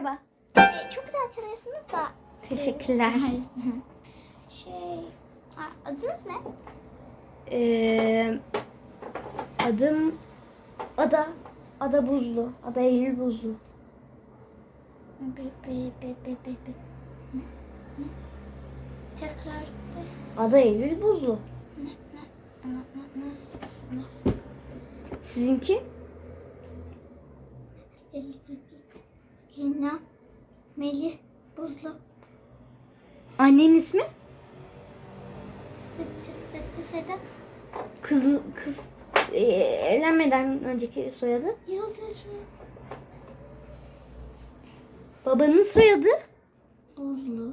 Ee, çok güzel çalıyorsunuz da. Teşekkürler. Şey, a- adınız ne? Ee, adım Ada. Ada Buzlu. Ada Eylül Buzlu. Be, be, be, be, be, be. Ne? Ne? Tekrar de. Ada Eylül Buzlu. Ne, ne, ne, ne, nasıl, nasıl? Sizinki? Lina, Melis, Buzlu. Annenin ismi? Seda, Kız kız ee, evlenmeden önceki soyadı. Yıldız, Babanın soyadı? Buzlu.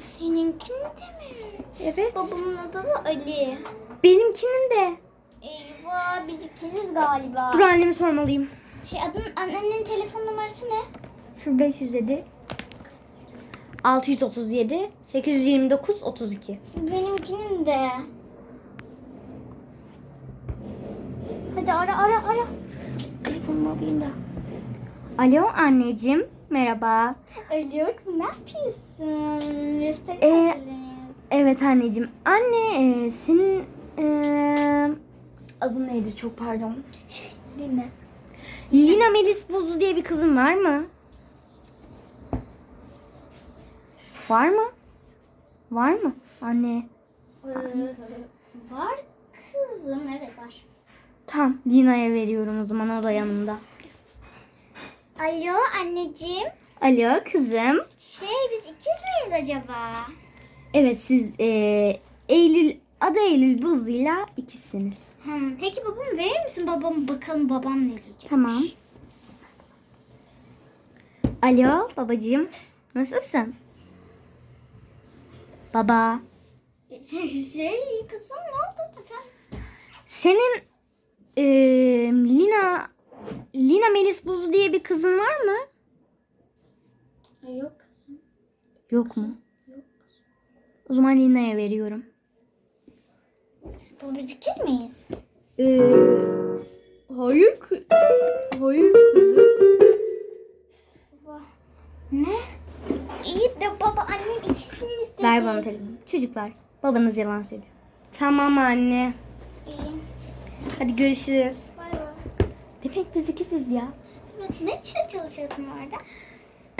Seninkinin de mi? Evet. Babamın adı da Ali. Benimkinin de. Eyvah biz ikiziz galiba. Dur anneme sormalıyım. Şey adın annenin telefon numarası ne? 0507 637 829 32. Benimkinin de. Hadi ara ara ara. Telefonumu alayım da. Alo anneciğim. Merhaba. Alo kızım ne yapıyorsun? Gösteri Ee. Evet anneciğim. Anne e, senin e, adın neydi çok pardon. Lina. Lina Melis Buzlu diye bir kızın var mı? Var mı? Var mı? Anne. Ee, var kızım evet var. Tamam Lina'ya veriyorum o zaman o da yanımda. Alo anneciğim. Alo kızım. Şey biz ikiz miyiz acaba? Evet siz e, Eylül, Ada Eylül Buzlu'yla ikisiniz. Hmm, peki babamı verir misin babam bakalım babam ne diyecek? Tamam. Alo babacığım. Nasılsın? Baba. Şey kızım ne oldu efendim? Senin e, Lina Lina Melis Buzlu diye bir kızın var mı? Yok kızım. Yok mu? O zaman Lina'ya veriyorum. Biz ikiz miyiz? Ee, hayır hayır kızım. Baba. Ne? İyi de baba annem ikisiniz dedi. Ver bana telefonu. Çocuklar babanız yalan söylüyor. Tamam anne. İyi. Hadi görüşürüz. Bay bay. Demek biz ikisiz ya. Evet, ne işte çalışıyorsun orada?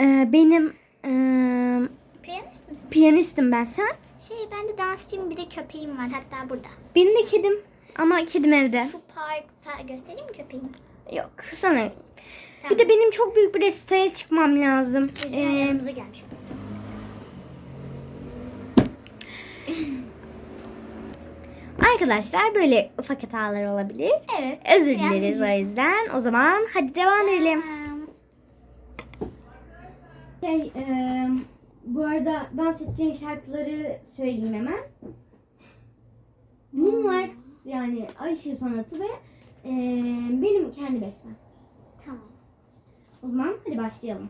Ee, benim e, Piyanist misin? piyanistim ben sen. Şey ben de dansçıyım bir de köpeğim var hatta burada. Benim de kedim. Ama kedim evde. Şu parkta göstereyim mi köpeğimi? Yok sana. Tamam. Bir de benim çok büyük bir resitaya çıkmam lazım. Ee, yanımıza gelmiş. arkadaşlar böyle ufak hatalar olabilir. Evet. Özür dileriz o yüzden. O zaman hadi devam edelim. Şey, bu arada dans edeceğin şarkıları söyleyeyim hemen. Hmm. Moonlight yani Ay Işığı Sonatı ve e, benim kendi bestem. Tamam. O zaman hadi başlayalım.